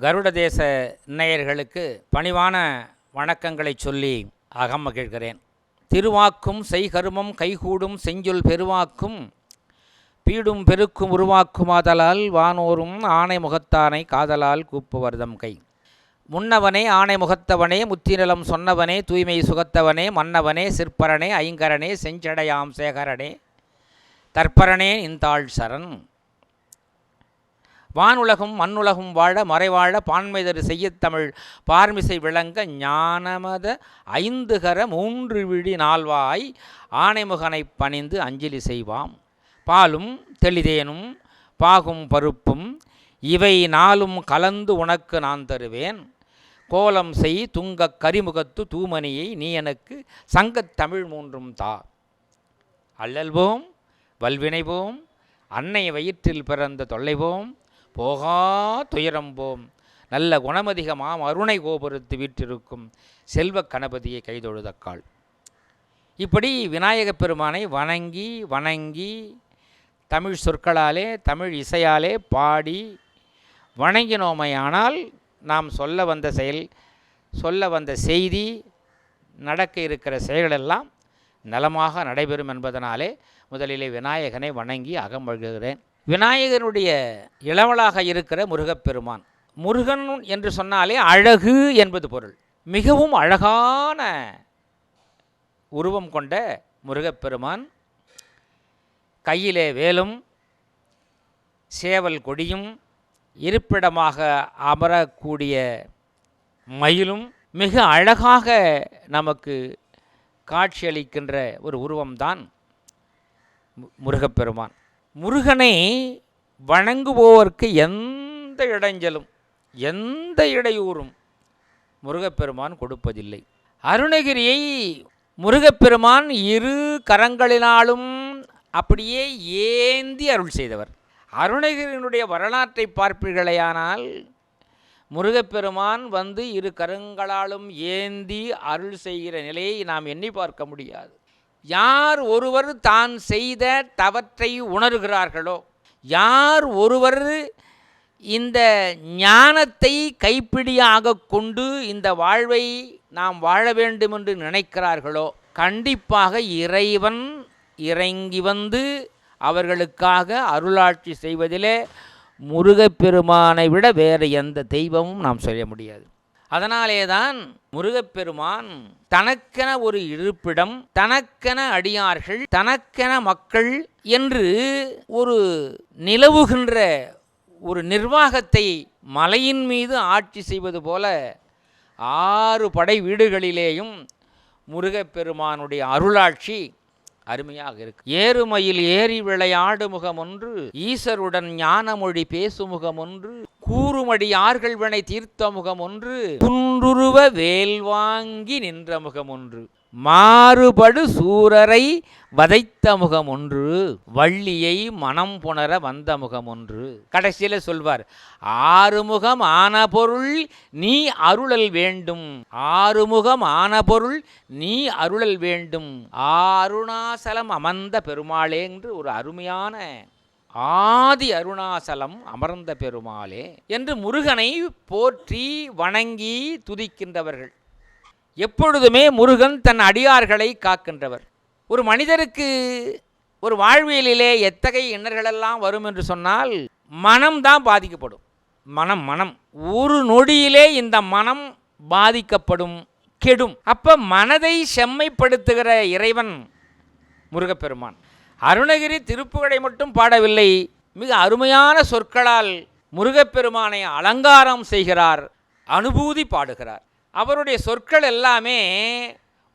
கருட தேச நேயர்களுக்கு பணிவான வணக்கங்களை சொல்லி அகம மகிழ்கிறேன். திருவாக்கும் செய்கருமம் கைகூடும் செஞ்சொல் பெருவாக்கும் பீடும் பெருக்கும் உருவாக்குமாதலால் வானோரும் ஆணை முகத்தானை காதலால் கூப்புவர்தம் கை. முன்னவனே ஆணை முகத்தவனே முத்திநலம் சொன்னவனே தூய்மை சுகத்தவனே மன்னவனே சிற்பரனே ஐங்கரனே செஞ்சடையாம் சேகரனே தற்பரனே இந்தாள் சரண். வானுலகும் மண்ணுலகும் வாழ மறைவாழ பான்மைதரு செய்யத்தமிழ் பார்மிசை விளங்க ஞானமத ஐந்துகர மூன்று விழி நால்வாய் ஆனைமுகனை பணிந்து அஞ்சலி செய்வாம். பாலும் தெளிதேனும் பாகும் பருப்பும் இவை நாளும் கலந்து உனக்கு நான் தருவேன். கோலம் செய் துங்கக் கரிமுகத்து தூமணியை நீ எனக்கு சங்கத் தமிழ் மூன்றும் தா. அல்லல்வோம் வல்வினைவோம் அன்னை வயிற்றில் பிறந்த தொல்லைவோம் போகா துயரம்போம். நல்ல குணமதிகமாம் அருணை கோபுரத்து வீற்றிருக்கும் செல்வக் கணபதியை கைதொழுதக்காள். இப்படி விநாயகப் பெருமானை வணங்கி வணங்கி தமிழ் சொற்களாலே தமிழ் இசையாலே பாடி வணங்கினோமையானால் நாம் சொல்ல வந்த செயல் சொல்ல வந்த செய்தி நடக்க இருக்கிற செயலெல்லாம் நலமாக நடைபெறும் என்பதனாலே முதலிலே விநாயகனை வணங்கி அகமழ்கிறேன் விநாயகனுடைய இளவலாக இருக்கிற முருகப்பெருமான். முருகன் என்று சொன்னாலே அழகு என்பது பொருள். மிகவும் அழகான உருவம் கொண்ட முருகப்பெருமான். கையிலே வேலும் சேவல் கொடியும் இருப்பிடமாக அமரக்கூடிய மயிலும் மிக அழகாக நமக்கு காட்சியளிக்கின்ற ஒரு உருவம்தான் மு- முருகப்பெருமான். முருகனை வணங்குபவர்க்கு எந்த இடைஞ்சலும் எந்த இடையூறும் முருகப்பெருமான் கொடுப்பதில்லை. அருணகிரியை முருகப்பெருமான் இரு கரங்களினாலும் அப்படியே ஏந்தி அருள் செய்தவர். அருணகிரியினுடைய வரலாற்றை பார்ப்பீர்களேயானால் முருகப்பெருமான் வந்து இரு கருங்களாலும் ஏந்தி அருள் செய்கிற நிலையை நாம் எண்ணி பார்க்க முடியாது. யார் ஒருவர் தான் செய்த தவற்றை உணர்கிறார்களோ யார் ஒருவர் இந்த ஞானத்தை கைப்பிடியாக கொண்டு இந்த வாழ்வை நாம் வாழ வேண்டும் என்று நினைக்கிறார்களோ கண்டிப்பாக இறைவன் இறங்கி வந்து அவர்களுக்காக அருளாட்சி செய்வதிலே முருகப்பெருமானை விட வேறு எந்த தெய்வமும் நாம் சொல்ல முடியாது. அதனாலே தான் முருகப்பெருமான் தனக்கென ஒரு இருப்பிடம் தனக்கென அடியார்கள் தனக்கென மக்கள் என்று ஒரு நிலவுகின்ற ஒரு நிர்வாகத்தை மலையின் மீது ஆட்சி செய்வது போல ஆறு படை வீடுகளிலேயும் முருகப்பெருமானுடைய அருளாட்சி அருமையாக இருக்கு. ஏறுமையில் ஏறி விளையாடு முகம் ஒன்று ஈசருடன் ஞானமொழி பேசு முகம் ஒன்று கூறுமடியார்கள் வினை தீர்த்த முகம் ஒன்று குன்றுருவ வேல் வாங்கி நின்ற முகம் ஒன்று மாறுபடு சூரரை வதைத்த முகம் ஒன்று வள்ளியை மனம் புணர வந்த முகம் ஒன்று கடைசியில் சொல்வார் ஆறுமுகம் ஆன பொருள் நீ அருளல் வேண்டும். ஆறுமுகம் ஆன பொருள் நீ அருளல் வேண்டும். அருணாசலம் அமர்ந்த பெருமாளே என்று ஒரு அருமையான ஆதி அருணாசலம் அமர்ந்த பெருமாளே என்று முருகனை போற்றி வணங்கி துதிக்கின்றவர்கள். எப்பொழுதுமே முருகன் தன் அடியார்களை காக்கின்றவர். ஒரு மனிதருக்கு ஒரு வாழ்வியலிலே எத்தகைய இன்னர்களெல்லாம் வரும் என்று சொன்னால் மனம்தான் பாதிக்கப்படும். மனம் மனம். ஒரு நொடியிலே இந்த மனம் பாதிக்கப்படும் கெடும். அப்போ மனதை செம்மைப்படுத்துகிற இறைவன் முருகப்பெருமான். அருணகிரி திருப்புகளை மட்டும் பாடவில்லை மிக அருமையான சொற்களால் முருகப்பெருமானை அலங்காரம் செய்கிறார் அனுபூதி பாடுகிறார். அவருடைய சொற்கள் எல்லாமே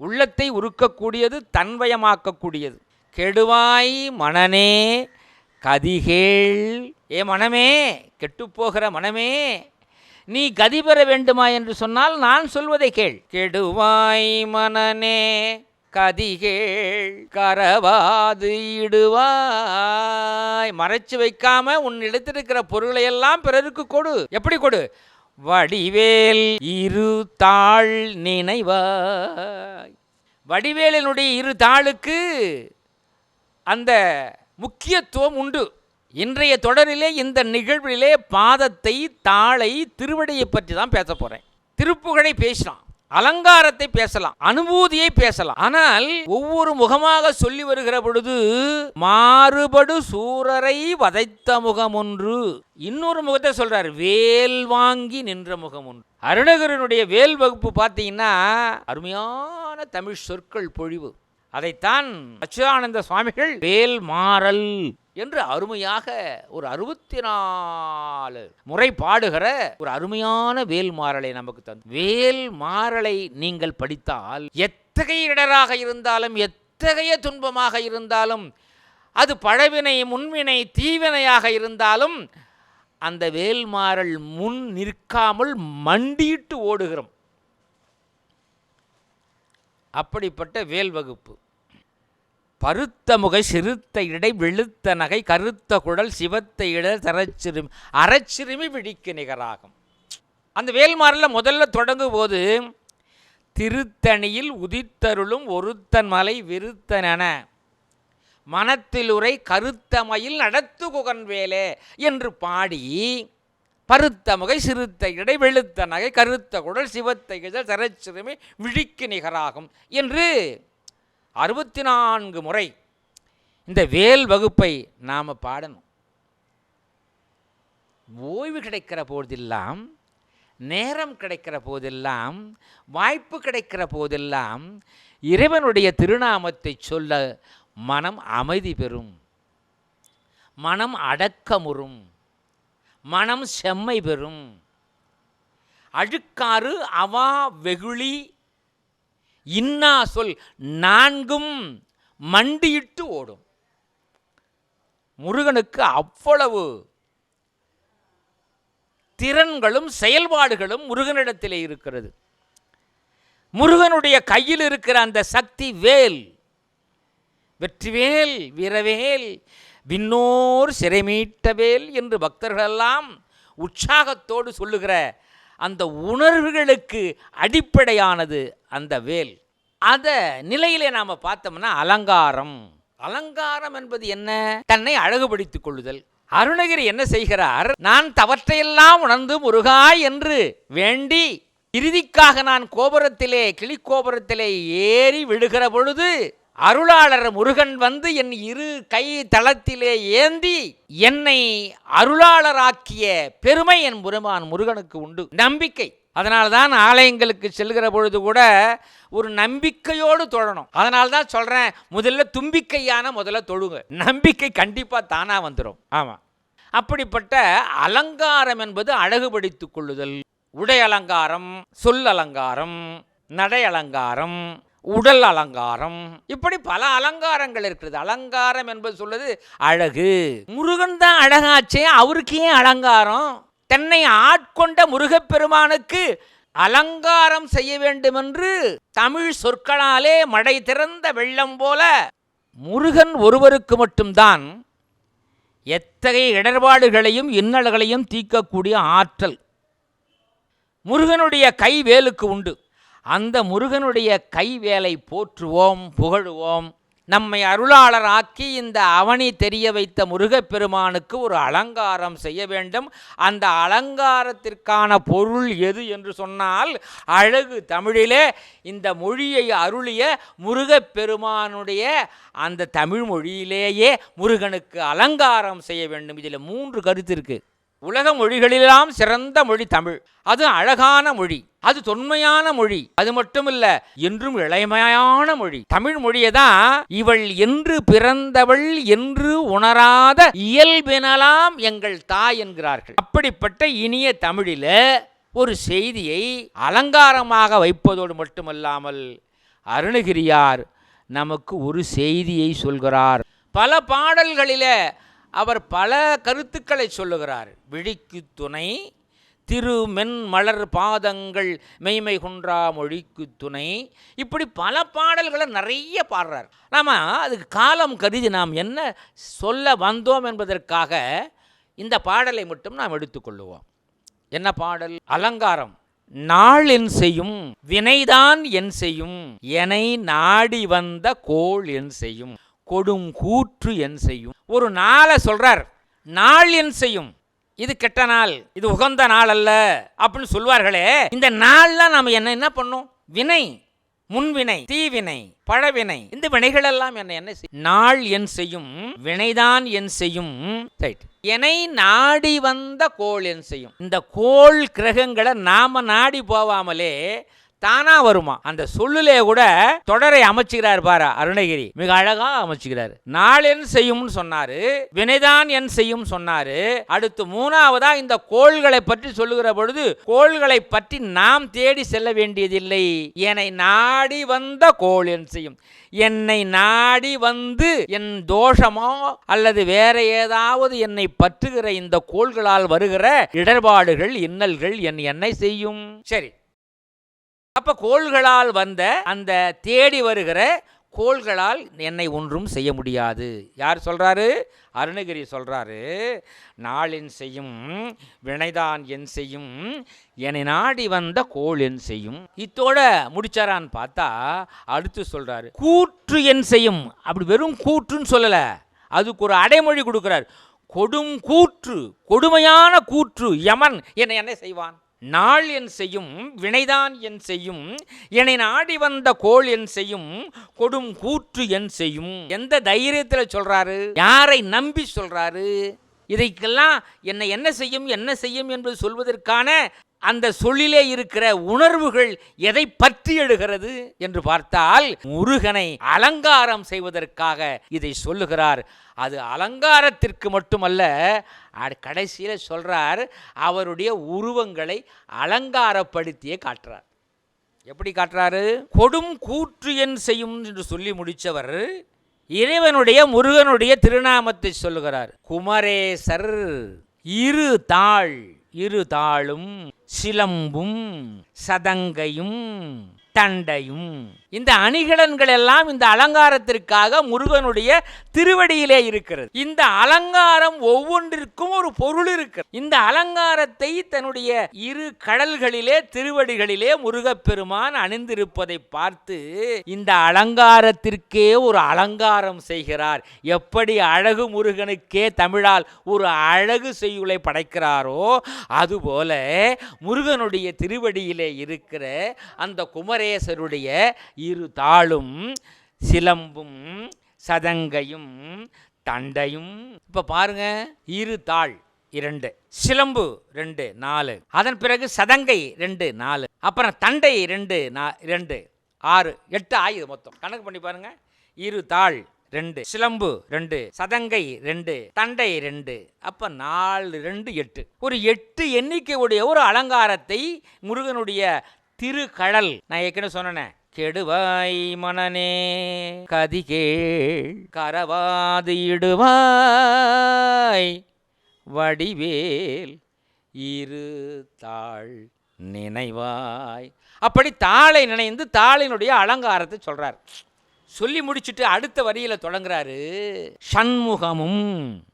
உள்ளத்தை உருக்கக்கூடியது தன்வயமாக்கக்கூடியது. கெடுவாய் மனனே கதிகேள். ஏ மனமே கெட்டுப்போகிற மனமே நீ கதி பெற வேண்டுமா என்று சொன்னால் நான் சொல்வதை கேள். கெடுவாய் மனனே கதிகேள் கரவாது இடுவாய். மறைச்சு வைக்காம உன் இடத்திருக்கிற பொருளை எல்லாம் பிறருக்கு கொடு. எப்படி கொடு? வடிவேல் இரு தாள் நினைவாய். வடிவேலினுடைய இரு தாளுக்கு அந்த முக்கியத்துவம் உண்டு. இன்றைய தொடரிலே இந்த நிகழ்விலே பாதத்தை தாளை திருவடியை பற்றி தான் பேச போறேன். திருப்புகழை பேசலாம் அலங்காரத்தை பேசலாம் அனுபூதியை பேசலாம். ஆனால் ஒவ்வொரு முகமாக சொல்லி வருகிற பொழுது மாறுபடு சூரரை வதைத்த முகம் ஒன்று இன்னொரு முகத்தை சொல்றார் வேல் வாங்கி நின்ற முகம் ஒன்று அருணகிரனுடைய வேல் வகுப்பு பார்த்தீங்கன்னா அருமையான தமிழ் சொற்கள் பொழிவு. அதைத்தான் அச்சுதானந்த சுவாமிகள் வேல் மாறல் என்று அருமையாக ஒரு அறுபத்தி நாலு முறை பாடுகிற ஒரு அருமையான வேல் மாறலை நமக்கு தந்து. வேல் மாறலை நீங்கள் படித்தால் எத்தகைய இடராக இருந்தாலும் எத்தகைய துன்பமாக இருந்தாலும் அது பழவினை முன்வினை தீவினையாக இருந்தாலும் அந்த வேல்மாறல் முன் நிற்காமல் மண்டியிட்டு ஓடுகிறோம். அப்படிப்பட்ட வேல் வகுப்பு. பருத்த முகை சிறுத்த இடை வெளுத்த நகை கருத்த குடல் சிவத்த இட தரச்சிறுமி அறச்சிறுமி விழிக்கு நிகராகும். அந்த வேல்மாரில் முதல்ல தொடங்கும் போது திருத்தணியில் உதித்தருளும் ஒருத்தன் மலை விருத்தனென மனத்தில் உரை கருத்தமையில் நடத்து குகன்வேலே என்று பாடி பருத்த முகை சிறுத்த இடை வெளுத்த நகை கருத்த குடல் சிவத்த இதழ் தரச்சிறுமி விழிக்கு நிகராகும் என்று அறுபத்தி நான்கு முறை இந்த வேல் வகுப்பை நாம் பாடணும். ஓய்வு கிடைக்கிற போதெல்லாம் நேரம் கிடைக்கிற போதெல்லாம் வாய்ப்பு கிடைக்கிற போதெல்லாம் இறைவனுடைய திருநாமத்தை சொல்ல மனம் அமைதி பெறும். மனம் அடக்கமுறும். மனம் செம்மை பெறும். அழுக்காறு அவா வெகுளி இன்னா சொல் நான்கும் மண்டியிட்டு ஓடும். முருகனுக்கு அவ்வளவு திறன்களும் செயல்பாடுகளும் முருகனிடத்திலே இருக்கிறது. முருகனுடைய கையில் இருக்கிற அந்த சக்தி வேல் வெற்றிவேல் வீரவேல் விண்ணோர் சிறைமீட்ட வேல் என்று பக்தர்களெல்லாம் உற்சாகத்தோடு சொல்லுகிற அந்த உணர்வுகளுக்கு அடிப்படையானது அந்த வேல். அத நிலையிலே நாம் பார்த்தோம்னா அலங்காரம். அலங்காரம் என்பது என்ன? தன்னை அழகுபடுத்திக் கொள்ளுதல். அருணகிரி என்ன செய்கிறார்? நான் தவற்றையெல்லாம் உணர்ந்து முருகா என்று வேண்டி இறுதிக்காக நான் கோபுரத்திலே கிளிக்கோபுரத்திலே ஏறி விழுகிற பொழுது அருளாளர் முருகன் வந்து என் இரு கை தளத்திலே ஏந்தி என்னை அருளாளராக்கிய பெருமை என் முருமான் முருகனுக்கு உண்டு. நம்பிக்கை. அதனால்தான் ஆலயங்களுக்கு செல்கிற பொழுது கூட ஒரு நம்பிக்கையோடு தொழணும். அதனால தான் சொல்கிறேன் முதல்ல தும்பிக்கையான முதல்ல தொழுங்க. நம்பிக்கை கண்டிப்பாக தானாக வந்துடும் ஆமாம் அப்படிப்பட்ட அலங்காரம் என்பது அழகுபடுத்திக் கொள்ளுதல். உடை அலங்காரம் சொல் அலங்காரம் நடை அலங்காரம் உடல் அலங்காரம். இப்படி பல அலங்காரங்கள் இருக்கிறது அலங்காரம் என்பது சொல்வது அழகு. முருகன் தான் அழகாச்சே அவருக்கு ஏன் அலங்காரம்? தன்னை ஆட்கொண்ட முருகப்பெருமானுக்கு அலங்காரம் செய்ய வேண்டுமென்று தமிழ் சொற்களாலே மடை திறந்த வெள்ளம் போல முருகன் ஒருவருக்கு மட்டும்தான் எத்தகைய இடர்பாடுகளையும் இன்னல்களையும் தீர்க்கக்கூடிய ஆற்றல். முருகனுடைய கை வேலுக்கு உண்டு. அந்த முருகனுடைய கைவேலை போற்றுவோம் புகழுவோம். நம்மை அருளாளராக்கி இந்த அவனி தெரிய வைத்த முருகப்பெருமானுக்கு ஒரு அலங்காரம் செய்ய வேண்டும். அந்த அலங்காரத்திற்கான பொருள் எது என்று சொன்னால் அழகு தமிழிலே இந்த மொழியை அருளிய முருகப்பெருமானுடைய அந்த தமிழ் மொழியிலேயே முருகனுக்கு அலங்காரம் செய்ய வேண்டும். இதில் மூன்று கருத்து இருக்குது உலக மொழிகளெல்லாம் சிறந்த மொழி தமிழ். அது அழகான மொழி அது தொன்மையான மொழி அது மட்டும் இல்ல என்றும் இளமையான மொழி. தமிழ் மொழியை தான் இவள் என்று பிறந்தவள் என்று உணராத இயல்பெனலாம் எங்கள் தாய் என்கிறார்கள். அப்படிப்பட்ட இனிய தமிழில ஒரு செய்தியை அலங்காரமாக வைப்பதோடு மட்டுமல்லாமல் அருணகிரியார் நமக்கு ஒரு செய்தியை சொல்கிறார். பல பாடல்களில அவர் பல கருத்துக்களை சொல்லுகிறார். விழிக்கு துணை திரு மென் மலர் பாதங்கள் மெய்மை குன்றா மொழிக்கு துணை. இப்படி பல பாடல்களை நிறைய பாடுறார். நாம் அதுக்கு காலம் கருதி நாம் என்ன சொல்ல வந்தோம் என்பதற்காக இந்த பாடலை மட்டும் நாம் எடுத்துக்கொள்ளுவோம் என்ன பாடல்? அலங்காரம். நாள் என் செய்யும் வினைதான் என் செய்யும் எனை நாடி வந்த கோள் என் செய்யும். கொடும் கூற்று என் செய்யும். ஒரு நாளை சொல்றார் நாள் என் செய்யும். இது கெட்ட நாள் இது உகந்த நாள் அல்ல அப்படின்னு சொல்வார்களே இந்த நாள்லாம் நாம் என்ன என்ன பண்ணோம்? வினை முன்வினை தீவினை பழவினை இந்த வினைகள் எல்லாம் என்ன என்ன செய்யும் நாள் என் செய்யும் வினைதான் என் செய்யும். ரைட் என்னை நாடி வந்த கோள் என் செய்யும். இந்த கோள் கிரகங்களை நாம நாடி போவாமலே தானா வருமா? அந்த சொல்லுலே கூட தொடரை அமைச்சுகிறார் பாரு அருணகிரி. மிக அழகா அமைச்சுகிறார். நாள் என் செய்யும்னு சொன்னாரு வினைதான் என் செய்யும் சொன்னாரு. அடுத்து மூணாவதா இந்த கோள்களை பற்றி சொல்லுகிற பொழுது கோள்களை பற்றி நாம் தேடி செல்ல வேண்டியதில்லை. என்னை நாடி வந்த கோள் என் செய்யும். என்னை நாடி வந்து என் தோஷமோ அல்லது வேற ஏதாவது என்னை பற்றுகிற இந்த கோள்களால் வருகிற இடர்பாடுகள் இன்னல்கள் என் என்னை செய்யும். சரி அப்ப கோள்களால் வந்த அந்த தேடி வருகிற கோள்களால் என்னை ஒன்றும் செய்ய முடியாது. யார் சொல்றாரு? அருணகிரி சொல்றாரு நாளின் செய்யும் வினைதான் என் செய்யும் என்னை நாடி வந்த கோள் என் செய்யும். இத்தோட முடிச்சாரான்னு பார்த்தா அடுத்து சொல்றாரு கூற்று என் செய்யும். அப்படி வெறும் கூற்றுன்னு சொல்லல அதுக்கு ஒரு அடைமொழி கொடுக்கிறார். கொடும் கூற்று கொடுமையான கூற்று யமன் என்னை என்ன செய்வான்? நாள் என் செய்யும் வினைதான் என் செய்யும் என்னை நாடி வந்த கோள் என் செய்யும் கொடும் கூற்று என் செய்யும். எந்த தைரியத்தில் சொல்றாரு? யாரை நம்பி சொல்றாரு? இதைக்கெல்லாம் என்னை என்ன செய்யும் என்ன செய்யும் என்று சொல்வதற்கான அந்த சொல்லிலே இருக்கிற உணர்வுகள் எதை பற்றி எழுகிறது என்று பார்த்தால் முருகனை அலங்காரம் செய்வதற்காக இதை சொல்லுகிறார். அது அலங்காரத்திற்கு மட்டுமல்ல கடைசியில் சொல்றார் அவருடைய உருவங்களை அலங்காரப்படுத்தியே காட்டுறார். எப்படி காட்டுறாரு? கொடும் கூற்று என் செய்யும் என்று சொல்லி முடித்தவர் இறைவனுடைய முருகனுடைய திருநாமத்தை சொல்லுகிறார். குமரேசர் இரு தாள் இரு தாளும் சிலம்பும் சதங்கையும் தண்டையும். இந்த அணிகலன்கள் எல்லாம் இந்த அலங்காரத்திற்காக முருகனுடைய திருவடியிலே இருக்கிறது. இந்த அலங்காரம் ஒவ்வொன்றிற்கும் ஒரு பொருள் இருக்கிறது. இந்த அலங்காரத்தை தன்னுடைய இரு கடல்களிலே திருவடிகளிலே முருகப்பெருமான் அணிந்திருப்பதை பார்த்து இந்த அலங்காரத்திற்கே ஒரு அலங்காரம் செய்கிறார். எப்படி அழகு முருகனுக்கே தமிழால் ஒரு அழகு செய்யுளை படைக்கிறாரோ அதுபோல முருகனுடைய திருவடியிலே இருக்கிற அந்த குமரேசருடைய இரு தாளும் சிலம்பும் சதங்கையும் தண்டையும். இப்போ பாருங்க இரு தாள் இரண்டு சிலம்பு ரெண்டு நாலு. அதன் பிறகு சதங்கை ரெண்டு நாலு. அப்புறம் தண்டை ரெண்டு நா- ரெண்டு ஆறு எட்டு ஆயுது மொத்தம். கணக்கு பண்ணி பாருங்க. இரு தாள் ரெண்டு சிலம்பு ரெண்டு சதங்கை ரெண்டு தண்டை ரெண்டு. அப்ப நாலு ரெண்டு எட்டு. ஒரு எட்டு எண்ணிக்கையுடைய ஒரு அலங்காரத்தை முருகனுடைய திருக்கடல் நான் ஏற்கனவே சொன்னேன் கெடுவாய் மனநே கதிகேள் கரவாது இடுவாய். வடிவேல் இரு தாள் நினைவாய். அப்படி தாளை நினைந்து தாளினுடைய அலங்காரத்தை சொல்கிறார் சொல்லி முடிச்சுட்டு அடுத்த வரியில தொடங்குறாரு. சண்முகமும்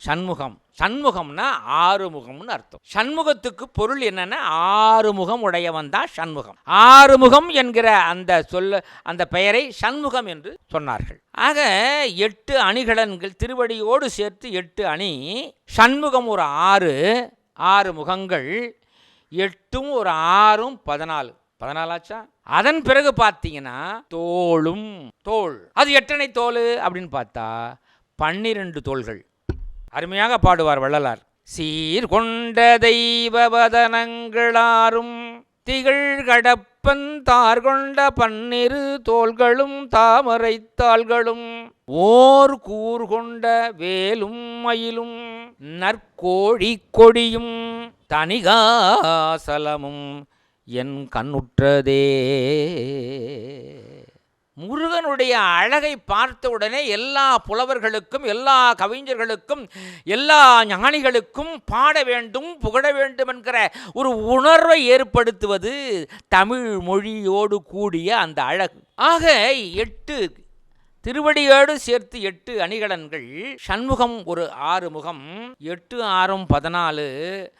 சண்முகம். சண்முகம்னா ஆறுமுகம்னு அர்த்தம். சண்முகத்துக்கு பொருள் என்னன்னா ஆறுமுகம் உடையவன் தான் சண்முகம். ஆறுமுகம் என்கிற அந்த சொல்ல அந்த பெயரை சண்முகம் என்று சொன்னார்கள். ஆக எட்டு அணிகலன்கள் திருவடியோடு சேர்த்து எட்டு அணி சண்முகம் ஒரு ஆறு ஆறு முகங்கள் எட்டும் ஒரு ஆறும் பதினாலு. பதினாலாச்சா அதன் பிறகு பார்த்தீங்கன்னா தோளும் தோல். அது எத்தனை தோல் அப்படின்னு பார்த்தா பன்னிரண்டு தோள்கள். அருமையாக பாடுவார் வள்ளலார். சீர் கொண்ட தெய்வவதனங்களாரும் திகழ் கடப்பன் தார் கொண்ட பன்னிரு தோள்களும் தாமரை தாள்களும். ஓர் கூர் கொண்ட வேலும் மயிலும் நற்கோழி கொடியும் தனிகாசலமும் என் கண்ணுற்றதே. முருகனுடைய அழகை பார்த்த உடனே எல்லா புலவர்களுக்கும் எல்லா கவிஞர்களுக்கும் எல்லா ஞானிகளுக்கும் பாட வேண்டும் புகழ வேண்டும் என்கிற ஒரு உணர்வை ஏற்படுத்துவது தமிழ் மொழியோடு கூடிய அந்த அழகு. ஆக எட்டு திருவடியோடு சேர்த்து எட்டு அணிகலன்கள் சண்முகம் ஒரு ஆறு முகம் எட்டு ஆறும் பதினாலு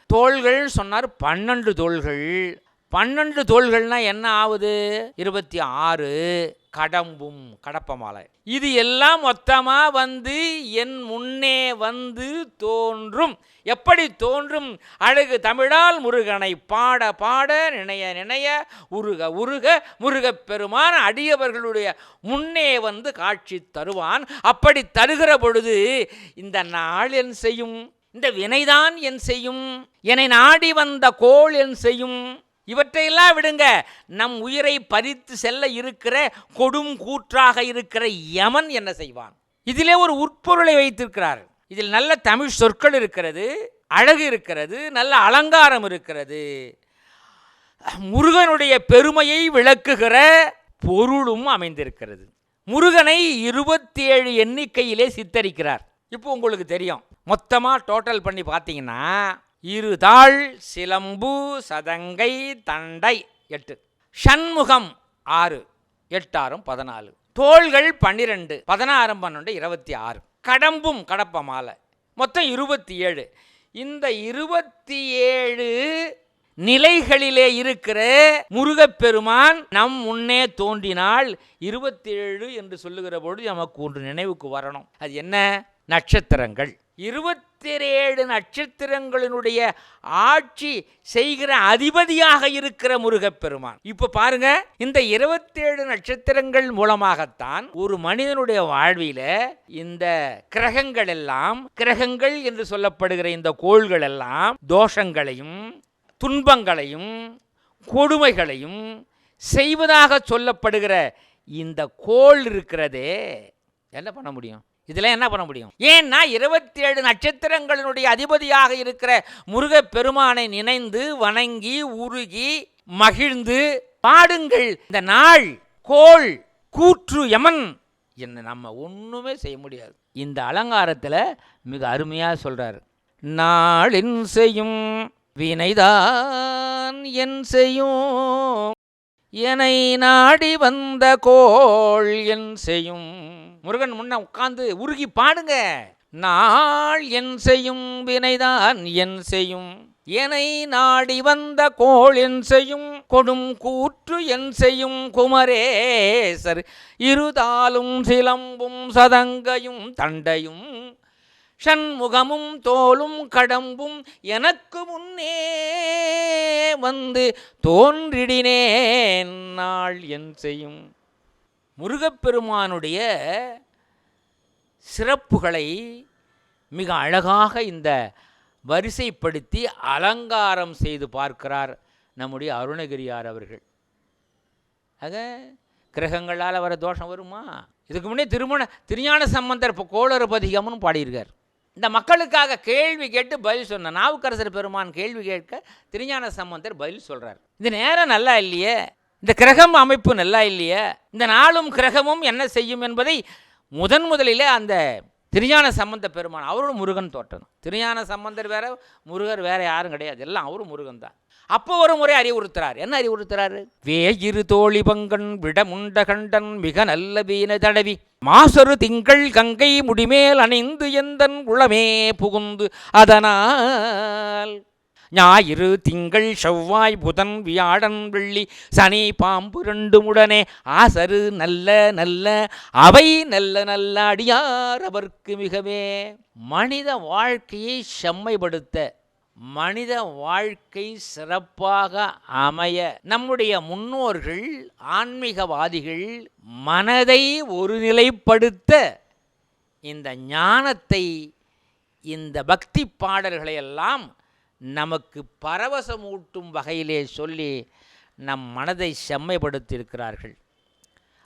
தோள்கள் சொன்னார் பன்னெண்டு தோள்கள். பன்னெண்டு தோள்கள்னால் என்ன ஆகுது இருபத்தி ஆறு. கடம்பும் கடப்பமாலை. இது எல்லாம் மொத்தமாக வந்து என் முன்னே வந்து தோன்றும். எப்படி தோன்றும்? அழகு தமிழால் முருகனை பாட பாட நினைய நினைய உருக உருக முருகப் பெருமான் அடியவர்களுடைய முன்னே வந்து காட்சி தருவான். அப்படி தருகிற பொழுது இந்த நாள் என் செய்யும்? இந்த வினைதான் என் செய்யும்? என்னை நாடி வந்த கோள் என் செய்யும்? இவற்றையெல்லாம் விடுங்க. நம் உயிரை பறித்து செல்ல இருக்கிற கொடும் கூற்றாக இருக்கிற யமன் என்ன செய்வான்? இதிலே ஒரு உட்பொருளை வைத்திருக்கிறார் இதில் நல்ல தமிழ் சொற்கள் இருக்கிறது அழகு இருக்கிறது நல்ல அலங்காரம் இருக்கிறது. முருகனுடைய பெருமையை விளக்குகிற பொருளும் அமைந்திருக்கிறது. முருகனை இருபத்தி ஏழு எண்ணிக்கையிலே சித்தரிக்கிறார். இப்போ உங்களுக்கு தெரியும். மொத்தமாக டோட்டல் பண்ணி பார்த்தீங்கன்னா இருதாள் சிலம்பு சதங்கை தண்டை. எட்டு. ஷண்முகம் ஆறு. எட்டாறும் பதினாலு. தோள்கள் பன்னிரெண்டு. பதினாறும் பன்னெண்டு இருபத்தி ஆறு கடம்பும் கடப்ப மாலை மொத்தம் இருபத்தி ஏழு இந்த இருபத்தி ஏழு நிலைகளிலே இருக்கிற முருகப்பெருமான் நம் முன்னே தோன்றினால் இருபத்தி ஏழு என்று சொல்லுகிற பொழுது நமக்கு ஒன்று நினைவுக்கு வரணும். அது என்ன? நட்சத்திரங்கள். இருபத்திரேழு நட்சத்திரங்களினுடைய ஆட்சி செய்கிற அதிபதியாக இருக்கிற முருகப்பெருமான். இப்ப பாருங்க இந்த இருபத்தேழு நட்சத்திரங்கள் மூலமாகத்தான் ஒரு மனிதனுடைய வாழ்வில இந்த கிரகங்கள் எல்லாம் கிரகங்கள் என்று சொல்லப்படுகிற இந்த கோள்கள் எல்லாம் தோஷங்களையும் துன்பங்களையும் கொடுமைகளையும் செய்வதாக சொல்லப்படுகிற இந்த கோள் இருக்கிறதே என்ன பண்ண முடியும்? இதில் என்ன பண்ண முடியும்? ஏன்னா இருபத்தி ஏழு நட்சத்திரங்களினுடைய அதிபதியாக இருக்கிற முருகப் பெருமானை நினைந்து வணங்கி உருகி மகிழ்ந்து பாடுங்கள். இந்த நாள் கோள் கூற்று யமன் என்ன நம்ம ஒன்றுமே செய்ய முடியாது. இந்த அலங்காரத்தில் மிக அருமையாக சொல்கிறார் நாளின் செய்யும் வினைதான் என் செய்யும். என்னை நாடி வந்த கோள் என் செய்யும். முருகன் முன்ன உட்கார்ந்து உருகி பாடுங்க. நாள் என் செய்யும் வினைதான் என் செய்யும். எனை நாடி வந்த கோள் என் செய்யும். கொடும் கூற்று என் செய்யும் குமரேசர். இருதாலும் சிலம்பும் சதங்கையும் தண்டையும். ஷண்முகமும் தோலும் கடம்பும் எனக்கு முன்னே வந்து தோன்றிடினேன். நாள் என் செய்யும். முருகப்பெருமானுடைய சிறப்புகளை மிக அழகாக இந்த வரிசைப்படுத்தி அலங்காரம் செய்து பார்க்கிறார் நம்முடைய அருணகிரியார் அவர்கள். ஆக கிரகங்களால் வர தோஷம் வருமா? இதுக்கு முன்னே திருமண திருஞான சம்பந்தர் இப்போ கோளறு பாடியிருக்கார். இந்த மக்களுக்காக கேள்வி கேட்டு பதில் சொன்ன நாவுக்கரசர் பெருமான் கேள்வி கேட்க திருஞான சம்பந்தர் பதில் சொல்கிறார் இது நேரம் நல்லா இல்லையே? இந்த கிரகம் அமைப்பு நல்லா இல்லையே? இந்த நாளும் கிரகமும் என்ன செய்யும் என்பதை முதன் முதலில் அந்த திருஞான சம்பந்த பெருமான் அவரும் முருகன் தோட்டம் திருஞான சம்பந்தர் வேற முருகர் வேற யாரும் கிடையாது. எல்லாம் அவரும் முருகன் தான். அப்போ ஒரு முறை அறிவுறுத்துறார். என்ன அறிவுறுத்துறாரு? வேயிரு தோழி பங்கன் விடமுண்ட கண்டன் மிக நல்ல வீண தடவி மாசரு திங்கள் கங்கை முடிமேல் அணிந்து எந்தன் உளமே புகுந்து அதனால் ஞாயிறு திங்கள் செவ்வாய் புதன் வியாழன் வெள்ளி சனி பாம்பு ரெண்டுமுடனே. ஆசரு நல்ல நல்ல அவை நல்ல நல்ல அடியார் அவர்க்கு மிகவே. மனித வாழ்க்கையை செம்மைப்படுத்த மனித வாழ்க்கை சிறப்பாக அமைய நம்முடைய முன்னோர்கள் ஆன்மீகவாதிகள் மனதை ஒருநிலைப்படுத்த இந்த ஞானத்தை இந்த பக்தி பாடல்களையெல்லாம் நமக்கு பரவசமூட்டும் வகையிலே சொல்லி நம் மனதை செம்மைப்படுத்தியிருக்கிறார்கள்.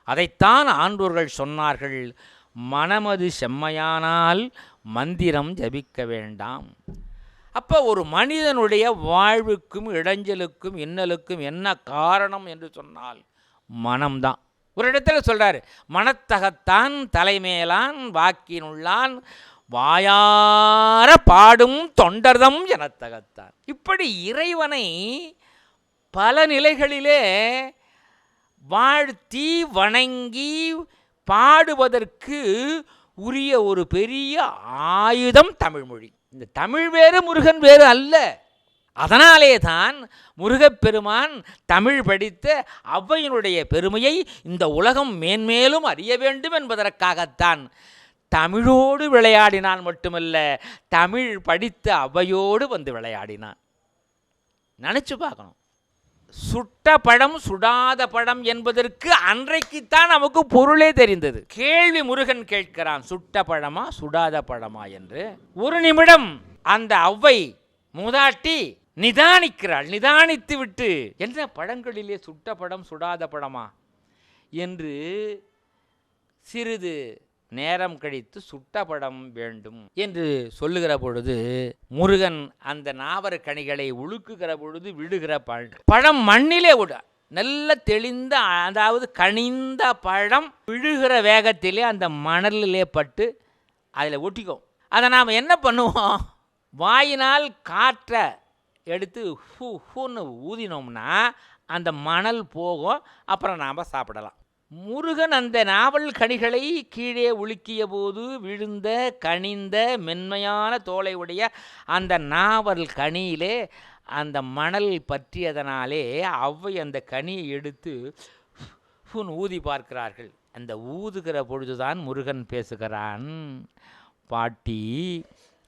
அதைத்தான் ஆண்டோர்கள் சொன்னார்கள் மனமது செம்மையானால் மந்திரம் ஜபிக்க வேண்டாம். அப்போ ஒரு மனிதனுடைய வாழ்வுக்கும் இடைஞ்சலுக்கும் இன்னலுக்கும் என்ன காரணம் என்று சொன்னால் மனம்தான் ஒரு இடத்துல சொல்கிறார் மனத்தகத்தான் தலைமேலான் வாக்கினுள்ளான் வாயார பாடும் தொண்டர்தம் எனத்தகத்தார். இப்படி இறைவனை பல நிலைகளிலே வாழ்த்தி வணங்கி பாடுவதற்கு உரிய ஒரு பெரிய ஆயுதம் தமிழ்மொழி. இந்த தமிழ் வேறு முருகன் வேறு அல்ல. அதனாலே தான் முருகப்பெருமான் தமிழ் படித்த ஔவையினுடைய பெருமையை இந்த உலகம் மேன்மேலும் அறிய வேண்டும் என்பதற்காகத்தான் தமிழோடு விளையாடினான் மட்டுமல்ல தமிழ் படித்த அவையோடு வந்து விளையாடினான். நினச்சி பார்க்கணும். சுட்ட படம் சுடாத படம் என்பதற்கு அன்றைக்குத்தான் நமக்கு பொருளே தெரிந்தது. கேள்வி முருகன் கேட்கிறான் சுட்ட படமா சுடாத படமா? என்று. ஒரு நிமிடம் அந்த ஔவை மூதாட்டி நிதானிக்கிறாள். நிதானித்து விட்டு என்ன படங்களிலே சுட்ட படம் சுடாத படமா? என்று சிறிது நேரம் கழித்து சுட்டப்படம் வேண்டும் என்று சொல்லுகிற பொழுது முருகன் அந்த நாவர கனிகளை உழுக்குகிற பொழுது விடுகிற பழம் பழம் மண்ணிலே விட. நல்ல தெளிந்த அதாவது கனிந்த பழம் விழுகிற வேகத்திலே அந்த மணலிலே பட்டு அதில் ஒட்டிக்கும். அதை நாம் என்ன பண்ணுவோம்? வாயினால் காற்றை எடுத்து ஹூ ஹூன்னு ஊதினோம்னா அந்த மணல் போகும். அப்புறம் நாம் சாப்பிடலாம். முருகன் அந்த நாவல் கனிகளை கீழே உலுக்கிய போது விழுந்த கனிந்த மென்மையான தோலை உடைய அந்த நாவல் கனியிலே அந்த மணல் பற்றியதனாலே அவ்வை அந்த கனியை எடுத்து ஃபுன் ஊதி பார்க்கிறார்கள். அந்த ஊதுகிற பொழுதுதான் முருகன் பேசுகிறான் பாட்டி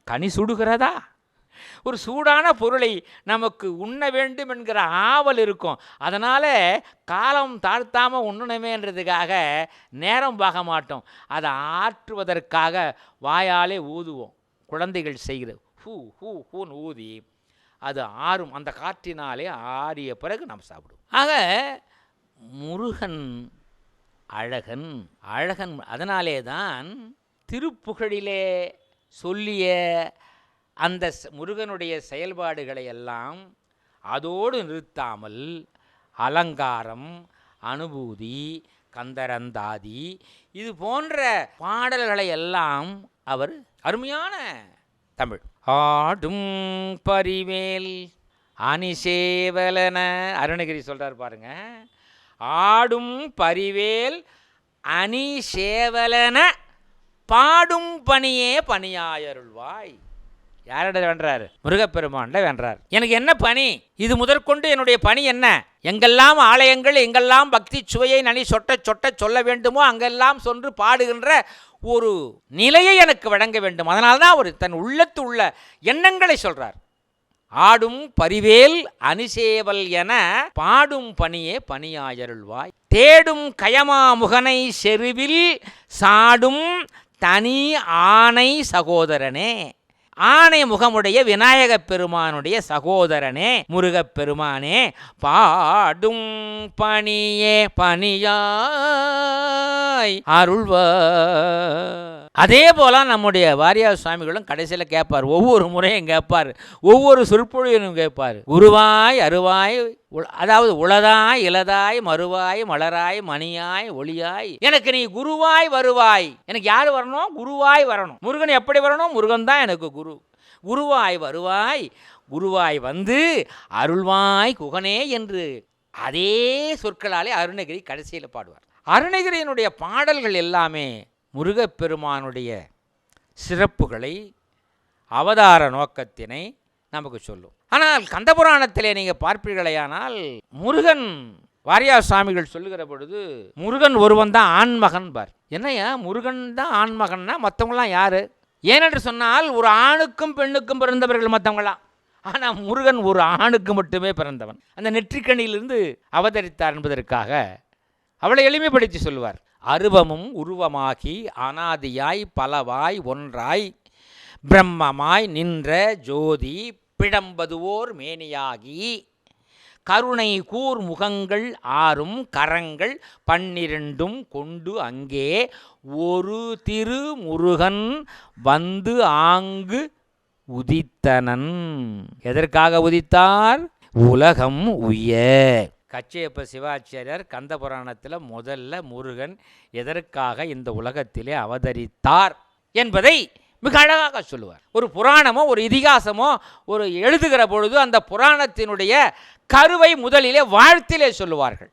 கனி சுடுகிறதா? ஒரு சூடான பொருளை நமக்கு உண்ண வேண்டும் என்கிற ஆவல் இருக்கும். அதனால் காலம் தாழ்த்தாமல் உண்ணணுமேன்றதுக்காக நேரம் பார்க்க மாட்டோம். அதை ஆற்றுவதற்காக வாயாலே ஊதுவோம். குழந்தைகள் செய்கிற ஹூ ஹூ ஹூன்னு ஊதி அது ஆறும். அந்த காற்றினாலே ஆறிய பிறகு நாம் சாப்பிடுவோம். ஆக முருகன் அழகன் அழகன் அதனாலே தான் திருப்புகழிலே சொல்லிய அந்த முருகனுடைய செயல்பாடுகளை எல்லாம் அதோடு நிறுத்தாமல் அலங்காரம் அனுபூதி கந்தரந்தாதி இது போன்ற பாடல்களை எல்லாம் அவர் அருமையான தமிழ். ஆடும் பரிவேல் அணிசேவலன அருணகிரி சொல்கிறார் பாருங்க. ஆடும் பரிவேல் அணிசேவலன பாடும் பணியே பணியாயருள்வாய். யாரிட வென்றாரு? முருகப்பெருமான்ல வென்றார். எனக்கு என்ன பணி? இது முதற்கொண்டு என்னுடைய பணி என்ன? எங்கெல்லாம் ஆலயங்கள் எங்கெல்லாம் பக்தி சுவையை நனி சொட்ட சொட்ட சொல்ல வேண்டுமோ அங்கெல்லாம் சென்று பாடுகின்ற ஒரு நிலையை எனக்கு வழங்க வேண்டும். அதனால் தான் அவர் தன் உள்ளத்து உள்ள எண்ணங்களை சொல்றார். ஆடும் பரிவேல் அணிசேவல் என பாடும் பணியே பணியாயருள்வாய். தேடும் கயமா முகனை செருவில் சாடும் தனி ஆணை சகோதரனே. ஆணை முகமுடைய விநாயகப் பெருமானுடைய சகோதரனே முருகப் பெருமானே பாடும் பணியே பணியாய் அருள்வ அதே போல் நம்முடைய வாரியார் சுவாமிகளும் கடைசியில் கேட்பார் ஒவ்வொரு முறையும் கேட்பார் ஒவ்வொரு சொற்பொழிவிலும் கேட்பார் குருவாய் அருவாய் அதாவது உளதாய் இலதாய் மறுவாய் மலராய் மணியாய் ஒளியாய். எனக்கு நீ குருவாய் வருவாய். எனக்கு யார் வரணும்? குருவாய் வரணும். முருகன் எப்படி வரணும்? முருகன் தான் எனக்கு குரு. குருவாய் வருவாய் குருவாய் வந்து அருள்வாய் குகனே என்று அதே சொற்களாலே அருணகிரி கடைசியில் பாடுவார். அருணகிரியினுடைய பாடல்கள் எல்லாமே முருகப்பெருமானுடைய சிறப்புகளை அவதார நோக்கத்தினை நமக்கு சொல்லும். ஆனால் கந்தபுராணத்திலே நீங்கள் பார்ப்பீர்களேயானால் முருகன் வாரியார் சுவாமிகள் சொல்லுகிற பொழுது முருகன் ஒருவன் தான் ஆண்மகன் பார். என்னையா முருகன் தான் ஆண்மகன்னா மற்றவங்களாம் யார்? ஏனென்று சொன்னால் ஒரு ஆணுக்கும் பெண்ணுக்கும் பிறந்தவர்கள் மற்றவங்களாம் ஆனால் முருகன் ஒரு ஆணுக்கு மட்டுமே பிறந்தவன். அந்த நெற்றிக்கணியிலிருந்து அவதரித்தார் என்பதற்காக அவளை எளிமைப்படுத்தி சொல்லுவார். அருவமும் உருவமாகி அனாதியாய் பலவாய் ஒன்றாய் பிரம்மமாய் நின்ற ஜோதி பிழம்பதுவோர் மேனியாகி கருணை கூர் முகங்கள் ஆறும் கரங்கள் பன்னிரண்டும் கொண்டு அங்கே ஒரு திரு முருகன் வந்து ஆங்கு உதித்தனன். எதற்காக உதித்தார்? உலகம் உயர் கச்சியப்ப சிவாச்சாரியர் கந்த புராணத்தில் முதல்ல முருகன் எதற்காக இந்த உலகத்திலே அவதரித்தார் என்பதை மிக அழகாக சொல்லுவார். ஒரு புராணமோ ஒரு இதிகாசமோ ஒரு எழுதுகிற பொழுது அந்த புராணத்தினுடைய கருவை முதலிலே வாழ்த்திலே சொல்லுவார்கள்.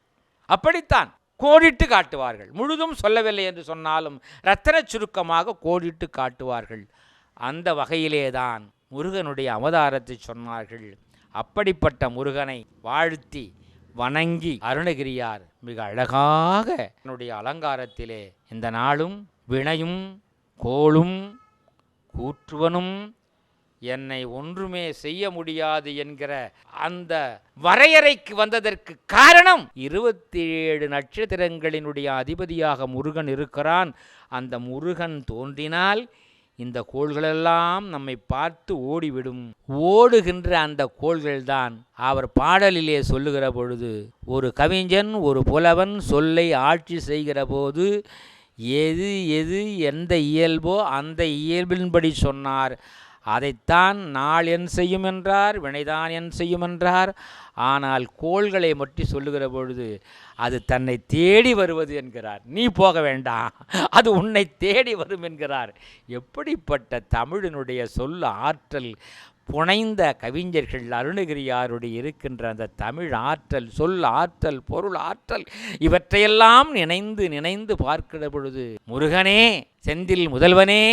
அப்படித்தான் கோடிட்டு காட்டுவார்கள். முழுதும் சொல்லவில்லை என்று சொன்னாலும் ரத்தன சுருக்கமாக கோடிட்டு காட்டுவார்கள். அந்த வகையிலே தான் முருகனுடைய அவதாரத்தை சொன்னார்கள். அப்படிப்பட்ட முருகனை வாழ்த்தி வணங்கி அருணகிரியார் மிக அழகாக என்னுடைய அலங்காரத்திலே இந்த நாளும் வினையும் கோளும் கூற்றுவனும் என்னை ஒன்றுமே செய்ய முடியாது என்கிற அந்த வரையறைக்கு வந்ததற்கு காரணம் இருபத்தி ஏழு நட்சத்திரங்களினுடைய அதிபதியாக முருகன் இருக்கிறான். அந்த முருகன் தோன்றினால் இந்த கோள்களெல்லாம் நம்மை பார்த்து ஓடிவிடும். ஓடுகின்ற அந்த கோள்கள்தான் அவர் பாடலிலே சொல்லுகிற பொழுது ஒரு கவிஞன் ஒரு புலவன் சொல்லை ஆட்சி செய்கிற போது எது எது எந்த இயல்போ அந்த இயல்பின்படி சொன்னார். அதைத்தான் நாள் என் செய்யும் என்றார் வினைதான் என் செய்யும் என்றார். ஆனால் கோள்களை மட்டி சொல்லுகிற பொழுது அது தன்னை தேடி வருவது என்கிறார். நீ போக வேண்டாம் அது உன்னை தேடி வரும் என்கிறார். எப்படிப்பட்ட தமிழினுடைய சொல் ஆற்றல் புனைந்த கவிஞர்கள் அருணகிரியாருடைய இருக்கின்ற அந்த தமிழ் ஆற்றல் சொல் ஆற்றல் பொருள் ஆற்றல் இவற்றையெல்லாம் நினைந்து நினைந்து பார்க்கிற பொழுது முருகனே செந்தில் முதல்வனே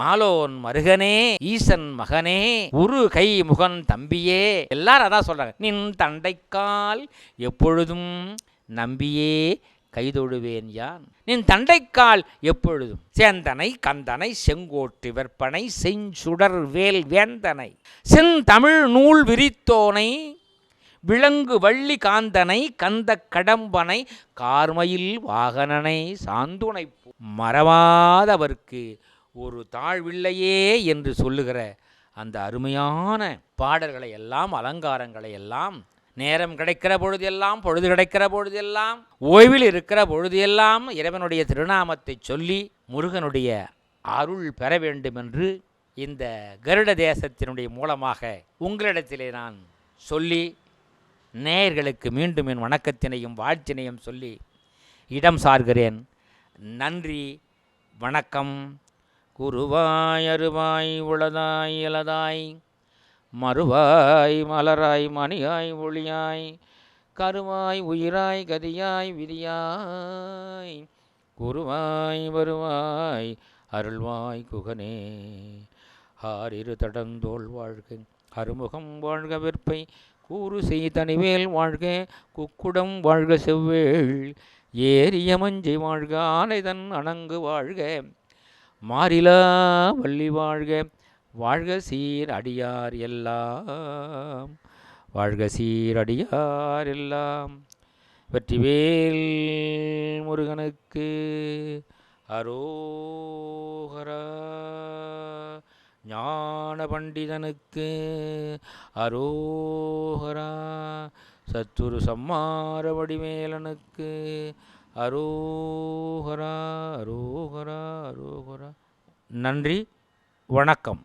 மாலோன் மருகனே ஈசன் மகனே உரு கை முகன் தம்பியே. எல்லாரும் அதான் சொல்றாங்க. நின் தண்டைக்கால் எப்பொழுதும் நம்பியே கைதொழுவேன் யான். நின் தண்டைக்கால் எப்பொழுதும் சேந்தனை கந்தனை செங்கோட்டு வெற்பனை செஞ்சுடர் வேல் வேந்தனை. செந்தமிழ் நூல் விரித்தோனை விலங்கு வள்ளி காந்தனை கந்த கடம்பனை கார்மையில் வாகனனை சாந்துணை மறவாதவர்க்கு ஒரு தாழ்வில்லையே என்று சொல்லுகிற அந்த அருமையான பாடல்களை எல்லாம் அலங்காரங்களை எல்லாம் நேரம் கிடைக்கிற பொழுதெல்லாம் பொழுது கிடைக்கிற பொழுதெல்லாம் ஓய்வில் இருக்கிற பொழுதெல்லாம் இறைவனுடைய திருநாமத்தை சொல்லி முருகனுடைய அருள் பெற வேண்டும் என்று இந்த கருட தேசத்தினுடைய மூலமாக உங்களிடத்திலே நான் சொல்லி நேயர்களுக்கு மீண்டும் என் வணக்கத்தினையும் வாழ்த்தினையும் சொல்லி இடம் சார்கிறேன். நன்றி வணக்கம். குருவாய் அருவாய் உளதாய் இலதாய் மறுவாய் மலராய் மணியாய் ஒளியாய் கருவாய் உயிராய் கதியாய் விதியாய் குருவாய் வருவாய் அருள்வாய் குகனே ஆறிரு தடந்தோல் வாழ்க அருமுகம் வாழ்க விற்பை கூறு செய் தனிவேல் வாழ்க குக்குடம் வாழ்க செவ்வேள் ஏரிய மஞ்சை வாழ்க ஆனைதன் அணங்கு வாழ்க. மாறிலா வள்ளி வாழ்க வாழ்க சீர் அடியார் எல்லாம். வாழ்க சீர் அடியார் எல்லாம். வெற்றிவேல் முருகனுக்கு அரோகரா. ஞான பண்டிதனுக்கு அரோகரா. சத்துரு சம்மார வடிவேலனுக்கு அரோகரா அரோகரா அரோகரா நன்றி வணக்கம்.